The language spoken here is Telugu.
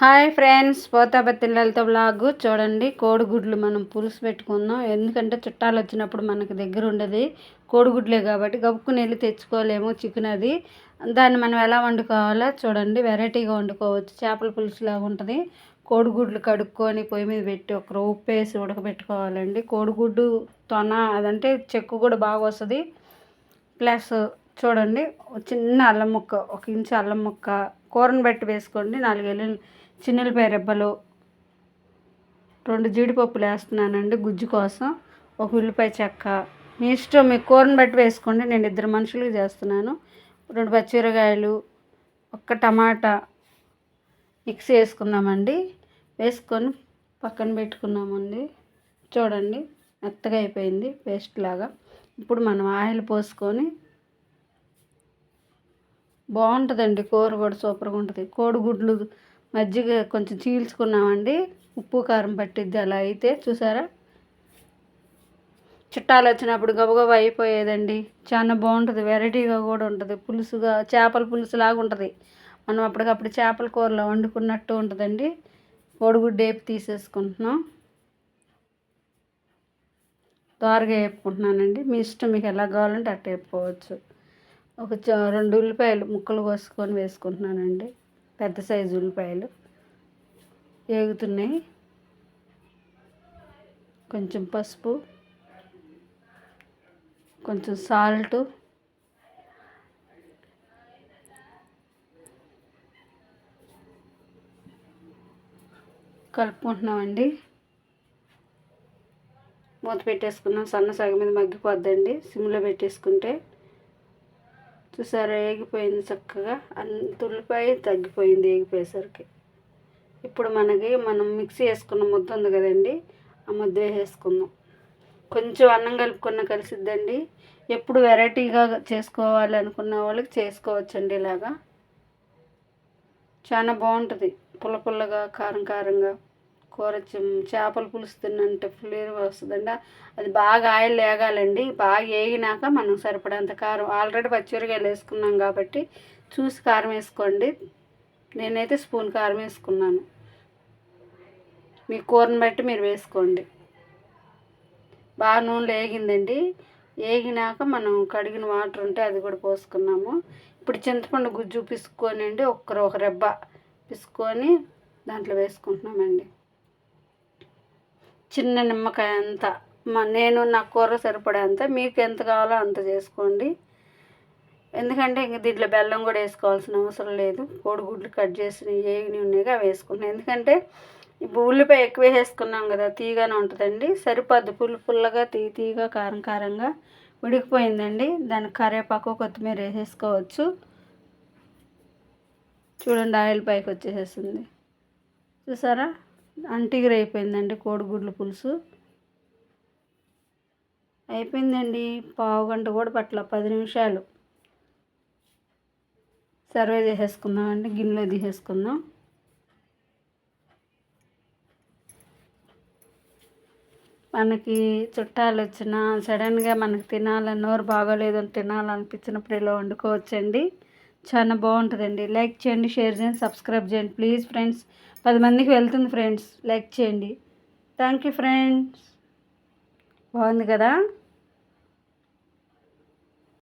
హాయ్ ఫ్రెండ్స్ పోతాబత్తిళ్ళతో బ్లాగ్ చూడండి కోడిగుడ్లు మనం పులుసు పెట్టుకుందాం. ఎందుకంటే చుట్టాలు వచ్చినప్పుడు మనకు దగ్గర ఉండదు. కోడిగుడ్లే కాబట్టి గబుక్కుని వెళ్ళి తెచ్చుకోలేము చికెన్ అది దాన్ని మనం ఎలా వండుకోవాలో చూడండి. వెరైటీగా వండుకోవచ్చు. చేపల పులుసులాగా ఉంటుంది. కోడిగుడ్లు కడుక్కొని పొయ్యి మీద పెట్టి ఒక ఉప్పు వేసి ఉడకబెట్టుకోవాలండి. కోడిగుడ్డు తొన అదంటే చెక్కు కూడా బాగా వస్తుంది. ప్లస్ చూడండి చిన్న అల్లం ముక్క ఒక ఇంచు అల్లం ముక్క కూరను బట్టి వేసుకోండి. నాలుగు ఎల్లుల్లి చిన్నెల్లిపాయ రెబ్బలు రెండు జీడిపప్పులు వేస్తున్నానండి గుజ్జు కోసం. ఒక ఉల్లిపాయ చెక్క. మీ ఇష్టం మీ కూరని బట్టి వేసుకోండి. నేను ఇద్దరు మనుషులకి చేస్తున్నాను. రెండు పచ్చిమిరకాయలు ఒక్క టమాటా మిక్స్ వేసుకుందామండి వేసుకొని పక్కన పెట్టుకున్నామండి. చూడండి మెత్తగా అయిపోయింది పేస్ట్ లాగా. ఇప్పుడు మనం ఆయిల్ పోసుకొని బాగుంటుందండి. కూర కూడా సూపర్గా ఉంటుంది. కోడిగుడ్లు మజ్జిగ కొంచెం చీల్చుకున్నామండి. ఉప్పు కారం పట్టిద్ది అలా అయితే. చూసారా? చుట్టాలు వచ్చినప్పుడు గబగబా అయిపోయేదండి. చాలా బాగుంటుంది. వెరైటీగా కూడా ఉంటుంది. పులుసుగా చేపల పులుసు లాగా ఉంటుంది. మనం అప్పటికప్పుడు చేపల కూరలో వండుకున్నట్టు ఉంటుందండి. కోడిగుడ్డు వేపి తీసేసుకుంటున్నాం. దోరగా వేపుకుంటున్నానండి. మీ ఇష్టం మీకు ఎలా కావాలంటే అట్ట వేపుకోవచ్చు. ఒక రెండు ఉల్లిపాయలు ముక్కలు కోసుకొని వేసుకుంటున్నానండి. పెద్ద సైజు ఉల్లిపాయలు. వేగుతున్నాయి కొంచెం పసుపు. కొంచెం సాల్ట్. కలుపుకుంటున్నామండి. మూత పెట్టేసుకున్నాం. సన్న సగం మీద మగ్గిపోద్దండి. సిమ్లో పెట్టేసుకుంటే చూసారా ఏగిపోయింది చక్కగా. అంత ఉల్లిపాయ తగ్గిపోయింది ఏగిపోయేసరికి. ఇప్పుడు మనకి మనం మిక్సీ వేసుకున్న ముద్ద ఉంది కదండి ఆ ముద్ద వేసేసుకుందాం కొంచెం అన్నం కలుపుకున్న కలిసిద్దండి. ఎప్పుడు వెరైటీగా చేసుకోవాలి అనుకున్న వాళ్ళకి చేసుకోవచ్చండి ఇలాగా. చాలా బాగుంటుంది. పుల్ల పుల్లగా కారం కారంగా. కూర చేపల పులుసు తిన్నంటే ఫ్లేవర్ వస్తుందండి. అది బాగా ఆయిల్ వేగాలండి బాగా వేగినాక మనం సరిపడంత కారం ఆల్రెడీ పచ్చిమిరకాయలు వేసుకున్నాం కాబట్టి చూసి కారం వేసుకోండి. నేనైతే స్పూన్ కారం వేసుకున్నాను. మీ కూరని బట్టి మీరు వేసుకోండి. బాగా నూనెలో వేగిందండి. వేగినాక మనం కడిగిన వాటర్ ఉంటే అది కూడా పోసుకున్నాము. ఇప్పుడు చింతపండు గుజ్జు పిసుక్కొని అండి ఒక్కరు ఒక రెబ్బ పిసుకొని దాంట్లో వేసుకుంటున్నామండి. చిన్న నిమ్మకాయ అంత. నేను నా కూర సరిపడేంత మీకు ఎంత కావాలో అంత చేసుకోండి. ఎందుకంటే ఇంక దీంట్లో బెల్లం కూడా వేసుకోవాల్సిన అవసరం లేదు. కోడిగుడ్లు కట్ చేసిన ఏవి ఉన్నాయిగా వేసుకున్నాను ఎందుకంటే ఇప్పుడు ఉల్లిపాయ ఎక్కువ వేసుకున్నాం కదా తీగానే ఉంటుందండి. సరిపోద్ది. పుల్లు పుల్లగా తీ తీగా కారం కారంగా ఉడికిపోయిందండి దానికి కరివేపాకు కొత్తిమీర వేసేసుకోవచ్చు. చూడండి ఆయిల్ పైకి వచ్చేసేసింది. చూసారా? అంటిగర అయిపోయిందండి కోడిగుడ్ల పులుసు. అయిపోయిందండి. పావు గంట కూడా పట్ల పది నిమిషాలు. సర్వే చేసేసుకుందామండి గిన్నెలో తీసేసుకుందాం. మనకి చుట్టాలు వచ్చినా సడన్గా మనకి తినాలని నోరు బాగోలేదు తినాలనిపించినప్పుడు ఇలా వండుకోవచ్చండి. చాలా బాగుంటుందండి. లైక్ చేయండి షేర్ చేయండి సబ్స్క్రైబ్ చేయండి ప్లీజ్ ఫ్రెండ్స్. పది మందికి వెళ్తుంది ఫ్రెండ్స్. లైక్ చేయండి. Thank you friends. బాగుంది కదా?